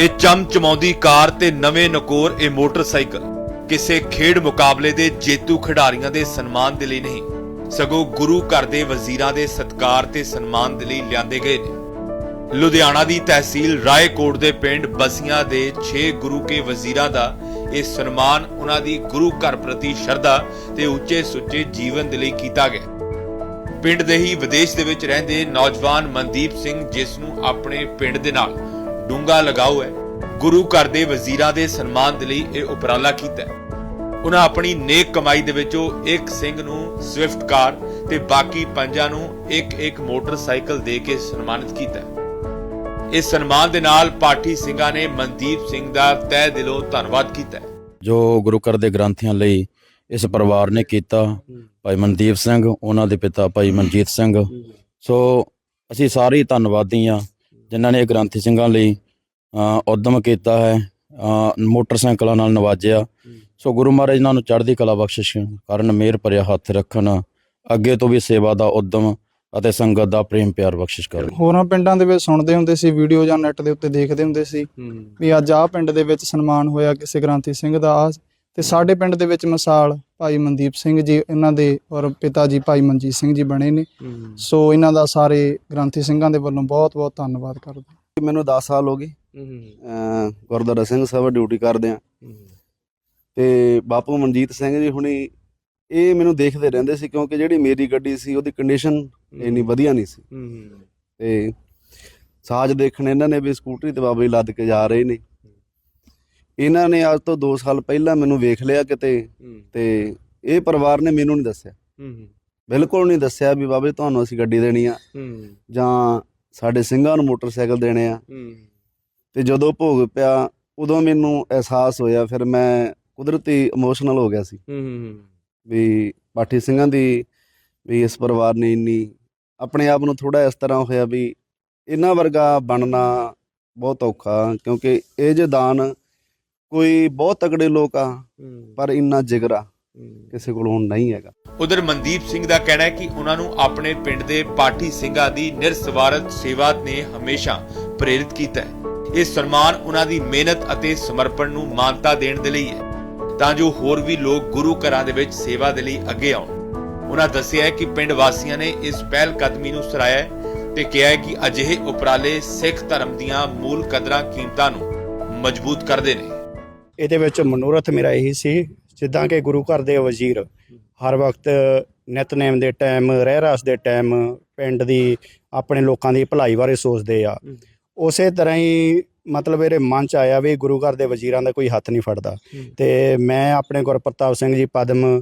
ਇਹ ਚਮਚਮਾਉਂਦੀ ਕਾਰ ਤੇ ਨਵੇਂ ਨਕੋਰ ਇਹ ਮੋਟਰਸਾਈਕਲ ਕਿਸੇ ਖੇਡ ਮੁਕਾਬਲੇ ਦੇ ਜੇਤੂ ਖਿਡਾਰੀਆਂ ਦੇ ਸਨਮਾਨ ਦੇ ਲਈ ਨਹੀਂ, ਸਗੋਂ ਗੁਰੂ ਘਰ ਦੇ ਵਜ਼ੀਰਾਂ ਦੇ ਸਤਕਾਰ ਤੇ ਸਨਮਾਨ ਦੇ ਲਈ ਲਿਆਂਦੇ ਗਏ ਨੇ। ਲੁਧਿਆਣਾ ਦੀ ਤਹਿਸੀਲ ਰਾਏਕੋਟ ਦੇ ਪਿੰਡ ਬਸੀਆਂ ਦੇ 6 ਗੁਰੂ ਕੇ ਵਜ਼ੀਰਾਂ ਦਾ ਇਹ ਸਨਮਾਨ ਉਹਨਾਂ ਦੀ ਗੁਰੂ ਘਰ ਪ੍ਰਤੀ ਸ਼ਰਧਾ ਤੇ ਉੱਚੇ ਸੁੱਚੇ ਜੀਵਨ ਦੇ ਲਈ ਕੀਤਾ ਗਿਆ। ਪਿੰਡ ਦੇ ਹੀ ਵਿਦੇਸ਼ ਦੇ ਵਿੱਚ ਰਹਿੰਦੇ ਨੌਜਵਾਨ ਮਨਦੀਪ ਸਿੰਘ ਜਿਸ ਨੂੰ ਆਪਣੇ ਪਿੰਡ ਦੇ ਨਾਲ ਡੂੰਗਾ ਲਗਾਓ ਹੈ। ਗੁਰੂ ਘਰ ਦੇ ਵਜ਼ੀਰਾਂ ਦੇ ਸਨਮਾਨ ਦੇ ਲਈ ਇਹ ਉਪਰਾਲਾ ਕੀਤਾ ਹੈ। ਉਹਨਾਂ ਆਪਣੀ ਨੇਕ ਕਮਾਈ ਦੇ ਵਿੱਚੋਂ ਇੱਕ ਸਿੰਘ ਨੂੰ ਸਵਿਫਟ ਕਾਰ ਤੇ ਬਾਕੀ ਪੰਜਾਂ ਨੂੰ ਇੱਕ ਇੱਕ ਮੋਟਰਸਾਈਕਲ ਦੇ ਕੇ ਸਨਮਾਨਿਤ ਕੀਤਾ ਇਸ ਸਨਮਾਨ ਦੇ ਨਾਲ ਪਾਠੀ ਸਿੰਘਾਂ ਨੇ ਮਨਦੀਪ ਸਿੰਘ ਦਾ ਤਹਿ ਦਿਲੋਂ ਧੰਨਵਾਦ ਕੀਤਾ ਜੋ ਗੁਰੂ ਘਰ ਦੇ ਗ੍ਰੰਥੀਆਂ ਲਈ ਇਸ ਪਰਿਵਾਰ ਨੇ ਕੀਤਾ ਭਾਈ ਮਨਦੀਪ ਸਿੰਘ ਉਹਨਾਂ ਦੇ ਪਿਤਾ ਭਾਈ ਮਨਜੀਤ ਸਿੰਘ। ਸੋ ਅਸੀਂ ਸਾਰੇ ਧੰਨਵਾਦੀ ਆ ਜਿਨ੍ਹਾਂ ਨੇ ਗ੍ਰੰਥੀ ਸਿੰਘਾਂ ਲਈ ਅ, ਉਦਮ ਕੀਤਾ ਹੈ ਅ, ਮੋਟਰਸਾਈਕਲਾਂ ਨਾਲ ਨਵਾਜਿਆ। ਸੋ ਗੁਰੂ ਮਹਾਰਾਜ ਇਹਨਾਂ ਨੂੰ ਚੜ੍ਹਦੀ ਕਲਾ ਬਖਸ਼ਿਸ਼ ਕਰਨ ਮਿਹਰ ਭਰਿਆ ਹੱਥ ਰੱਖਣ ਅੱਗੇ ਤੋਂ ਵੀ ਸੇਵਾ ਦਾ ਉਦਮ ਅਤੇ ਸੰਗਤ ਦਾ ਪ੍ਰੇਮ ਪਿਆਰ ਬਖਸ਼ਿਸ਼ ਕਰਨ। ਹੋਰਾਂ ਪਿੰਡਾਂ ਦੇ ਵਿੱਚ ਸੁਣਦੇ ਹੁੰਦੇ ਸੀ ਵੀਡੀਓ ਜਾਂ ਨੈਟ ਦੇ ਉੱਤੇ ਦੇਖਦੇ ਹੁੰਦੇ ਸੀ ਵੀ ਅੱਜ ਆਹ ਪਿੰਡ ਦੇ ਵਿੱਚ ਸਨਮਾਨ ਹੋਇਆ ਕਿਸੇ ਗ੍ਰਾਂਤੀ ਸਿੰਘ ਦਾ ਤੇ ਸਾਡੇ ਪਿੰਡ ਦੇ ਵਿੱਚ ਮਿਸਾਲ ਭਾਈ ਮਨਦੀਪ ਸਿੰਘ ਜੀ ਇਹਨਾਂ ਦੇ ਔਰ ਪਿਤਾ ਜੀ ਭਾਈ ਮਨਜੀਤ ਸਿੰਘ ਜੀ ਬਣੇ ਨੇ। ਸੋ ਇਹਨਾਂ ਦਾ ਸਾਰੇ ਗ੍ਰਾਂਤੀ ਸਿੰਘਾਂ ਦੇ ਵੱਲੋਂ ਬਹੁਤ ਬਹੁਤ ਧੰਨਵਾਦ ਕਰਦੇ ਮੈਨੂੰ 10 ਸਾਲ ਹੋ ਗਏ। ਗੁਰਦੁਆਰਾ ਸਿੰਘ ਸਾਹਿਬ ਡਿਊਟੀ ਕਰਦੇ ਆ ਤੇ ਬਾਪੂ ਮਨਜੀਤ ਸਿੰਘ ਜੀ ਹੁਣੀ ਇਹ ਮੈਨੂੰ ਦੇਖਦੇ ਰਹਿੰਦੇ ਸੀ ਕਿਉਂਕਿ ਜਿਹੜੀ ਮੇਰੀ ਗੱਡੀ ਸੀ ਉਹਦੀ ਕੰਡੀਸ਼ਨ ਇੰਨੀ ਵਧੀਆ ਨਹੀਂ ਸੀ। ਤੇ ਸਾਜ ਦੇਖਣ ਇਹਨਾਂ ਨੇ ਵੀ ਸਕੂਟਰੀ ਤੇ ਬਾਬਾ ਜੀ ਲੱਦ ਕੇ ਜਾ ਰਹੇ ਨੇ। ਇਹਨਾਂ ਨੇ ਅੱਜ ਤੋਂ 2 ਸਾਲ ਪਹਿਲਾਂ ਮੈਨੂੰ ਵੇਖ ਲਿਆ ਕਿਤੇ ਤੇ ਇਹ ਪਰਿਵਾਰ ਨੇ ਮੈਨੂੰ ਨਹੀਂ ਦੱਸਿਆ। ਬਿਲਕੁਲ ਨਹੀਂ ਦੱਸਿਆ ਵੀ ਬਾਬੇ ਤੁਹਾਨੂੰ ਅਸੀਂ ਗੱਡੀ ਦੇਣੀ ਆ ਜਾਂ ਸਾਡੇ ਸਿੰਘਾਂ ਨੂੰ ਮੋਟਰਸਾਈਕਲ ਦੇਣੇ ਆ। ਤੇ ਜਦੋਂ ਭੋਗ ਪਿਆ ਉਦੋਂ ਮੈਨੂੰ ਅਹਿਸਾਸ ਹੋਇਆ ਫਿਰ ਮੈਂ ਕੁਦਰਤੀ ਇਮੋਸ਼ਨਲ ਹੋ ਗਿਆ ਸੀ। ਵੀ ਪਾਠੀ ਸਿੰਘਾਂ ਦੀ ਵੀ ਇਸ ਪਰਿਵਾਰ ਨੇ ਇੰਨੀ ਆਪਣੇ ਆਪ ਨੂੰ ਥੋੜਾ ਇਸ ਤਰ੍ਹਾਂ ਹੋਇਆ ਵੀ ਇਹਨਾਂ ਵਰਗਾ ਬਣਨਾ ਬਹੁਤ ਔਖਾ ਕਿਉਂਕਿ ਇਹ ਜੇ ਦਾਨ ਕੋਈ ਬਹੁਤ ਤਕੜੇ ਲੋਕ ਆ ਪਰ ਇੰਨਾ ਜਿਗਰਾ ਕਿਸੇ ਕੋਲ ਹੁਣ ਨਹੀਂ ਹੈਗਾ। ਉਧਰ ਮਨਦੀਪ ਸਿੰਘ ਦਾ ਕਹਿਣਾ ਹੈ ਕਿ ਉਹਨਾਂ ਨੂੰ ਆਪਣੇ ਪਿੰਡ ਦੇ ਪਾਠੀ ਸਿੰਘਾਂ ਦੀ ਨਿਰਸਵਾਰਥ ਸੇਵਾ ਨੇ ਹਮੇਸ਼ਾ ਪ੍ਰੇਰਿਤ ਕੀਤਾ ਹੈ। ਇਹ ਸਨਮਾਨ ਉਹਨਾਂ ਦੀ ਮਿਹਨਤ ਅਤੇ ਸਮਰਪਣ ਨੂੰ ਮਾਨਤਾ ਦੇਣ ਦੇ ਲਈ ਹੈ। ਤਾਂ ਜੋ ਹੋਰ ਵੀ ਲੋਕ ਗੁਰੂ ਘਰਾਂ ਦੇ ਵਿੱਚ ਸੇਵਾ ਦੇ ਲਈ ਅੱਗੇ ਆਉਣ। ਉਹਨਾਂ ਦੱਸਿਆ ਹੈ ਕਿ ਪਿੰਡ ਵਾਸੀਆਂ ਨੇ ਇਸ ਪਹਿਲ ਕਦਮੀ ਨੂੰ ਸਰਾਇਆ ਹੈ ਤੇ ਕਿਹਾ ਹੈ ਕਿ ਅਜਿਹੇ ਉਪਰਾਲੇ ਸਿੱਖ ਧਰਮ ਦੀਆਂ ਮੂਲ ਕਦਰਾਂ ਕੀਮਤਾਂ ਨੂੰ ਮਜ਼ਬੂਤ ਕਰਦੇ ਨੇ। ਇਹਦੇ ਵਿੱਚ ਮਨੋਰਥ ਮੇਰਾ ਇਹੀ ਸੀ ਜਿੱਦਾਂ ਕਿ ਗੁਰੂ ਘਰ ਦੇ ਵਜ਼ੀਰ ਹਰ ਵਕਤ ਨਿਤਨੇਮ ਦੇ ਟਾਈਮ ਰਹਿ ਰਾਸ ਦੇ ਟਾਈਮ ਪਿੰਡ ਦੀ ਆਪਣੇ ਲੋਕਾਂ ਦੀ ਭਲਾਈ ਬਾਰੇ ਸੋਚਦੇ ਆ। ਉਸੇ ਤਰ੍ਹਾਂ ਹੀ ਮਤਲਬ ਇਹਦੇ ਮਨ ਚ ਆਇਆ ਵੀ ਗੁਰੂ ਘਰ ਦੇ ਵਜ਼ੀਰਾਂ ਦਾ ਕੋਈ ਹੱਥ ਨਹੀਂ ਫੜਦਾ। ਤੇ ਮੈਂ ਆਪਣੇ ਗੁਰਪ੍ਰਤਾਪ ਸਿੰਘ ਜੀ ਪਦਮ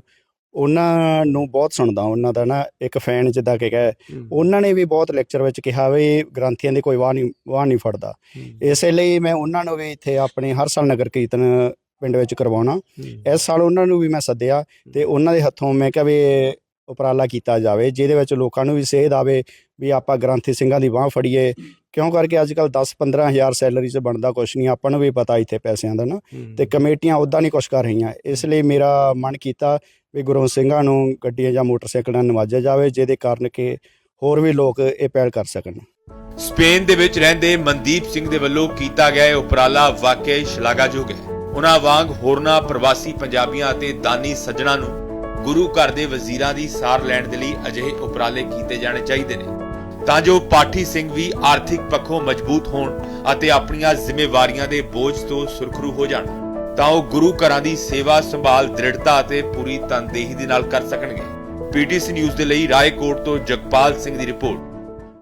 ਉਹਨਾਂ ਨੂੰ ਬਹੁਤ ਸੁਣਦਾ ਉਹਨਾਂ ਦਾ ਨਾ ਇੱਕ ਫੈਨ ਜਿੱਦਾਂ ਕਿ ਕਹੇ ਉਹਨਾਂ ਨੇ ਵੀ ਬਹੁਤ ਲੈਕਚਰ ਵਿੱਚ ਕਿਹਾ ਵੀ ਗ੍ਰੰਥੀਆਂ ਦੀ ਕੋਈ ਵਾਹ ਨਹੀਂ ਵਾਹ ਨਹੀਂ ਫੜਦਾ। ਇਸੇ ਲਈ ਮੈਂ ਉਹਨਾਂ ਨੂੰ ਵੀ ਇੱਥੇ ਆਪਣੇ ਹਰ ਸਾਲ ਨਗਰ ਕੀਰਤਨ ਪਿੰਡ ਵਿੱਚ ਕਰਵਾਉਣਾ। ਇਸ ਸਾਲ ਉਹਨਾਂ ਨੂੰ ਵੀ ਮੈਂ ਸੱਦਿਆ ਤੇ ਉਹਨਾਂ ਦੇ ਹੱਥੋਂ ਮੈਂ ਕਿਹਾ ਵੀ ਉਪਰਾਲਾ ਕੀਤਾ ਜਾਵੇ ਜਿਹਦੇ ਵਿੱਚ ਲੋਕਾਂ ਨੂੰ ਵੀ ਸੇਧ ਆਵੇ ਵੀ ਆਪਾਂ ਗ੍ਰੰਥੀ ਸਿੰਘਾਂ ਦੀ ਬਾਹ ਫੜੀਏ। ਕਿਉਂ ਕਰਕੇ ਅੱਜ ਕੱਲ 10 15000 ਸੈਲਰੀ 'ਚ ਬਣਦਾ ਕੁਛ ਨਹੀਂ ਆਪਾਂ ਨੂੰ ਵੀ ਪਤਾ ਇੱਥੇ ਪੈਸਿਆਂ ਦਾ ਨਾ। ਤੇ ਕਮੇਟੀਆਂ ਉਦਾਂ ਨਹੀਂ ਕੁਛ ਕਰ ਰਹੀਆਂ। ਇਸ ਲਈ ਮੇਰਾ ਮਨ ਕੀਤਾ ਵੀ ਗੁਰੂ ਸਿੰਘਾਂ ਨੂੰ ਗੱਡੀਆਂ ਜਾਂ ਮੋਟਰਸਾਈਕਲਾਂ ਨਾਲ ਨਵਾਜਿਆ ਜਾਵੇ ਜਿਹਦੇ ਕਾਰਨ ਕਿ ਹੋਰ ਵੀ ਲੋਕ ਇਹ ਪਹਿਲ ਕਰ ਸਕਣ। ਸਪੇਨ ਦੇ ਵਿੱਚ ਰਹਿੰਦੇ ਮਨਦੀਪ ਸਿੰਘ ਦੇ ਵੱਲੋਂ ਕੀਤਾ ਗਿਆ ਇਹ ਉਪਰਾਲਾ ਵਾਕਿਆ ਸ਼ਲਾਘਾਯੋਗ ਹੈ। ਉਹਨਾਂ ਵਾਂਗ ਹੋਰਨਾਂ ਪ੍ਰਵਾਸੀ ਪੰਜਾਬੀਆਂ ਅਤੇ ਦਾਨੀ ਸੱਜਣਾ ਨੂੰ ਗੁਰੂ ਘਰ ਦੇ ਵਜ਼ੀਰਾਂ ਦੀ ਸਾਰ ਲੈਣ ਦੇ ਲਈ ਅਜਿਹੇ ਉਪਰਾਲੇ ਕੀਤੇ ਜਾਣੇ ਚਾਹੀਦੇ ਨੇ। ਤਾਂ ਜੋ ਪਾਠੀ ਸਿੰਘ ਵੀ ਆਰਥਿਕ ਪੱਖੋਂ ਮਜ਼ਬੂਤ ਹੋਣ ਅਤੇ ਆਪਣੀਆਂ ਜ਼ਿੰਮੇਵਾਰੀਆਂ ਦੇ ਬੋਝ ਤੋਂ ਸੁਰਖਰੂ ਹੋ ਜਾਣ, ਤਾਂ ਉਹ ਗੁਰੂ ਘਰਾਂ ਦੀ ਸੇਵਾ ਸੰਭਾਲ ਦ੍ਰਿੜਤਾ ਅਤੇ ਪੂਰੀ ਤਨਦੇਹੀ ਦੇ ਨਾਲ ਕਰ ਸਕਣਗੇ। ਪੀਟੀਸੀ ਨਿਊਜ਼ ਦੇ ਲਈ ਰਾਏਕੋਟ ਤੋਂ ਜਗਪਾਲ ਸਿੰਘ ਦੀ ਰਿਪੋਰਟ।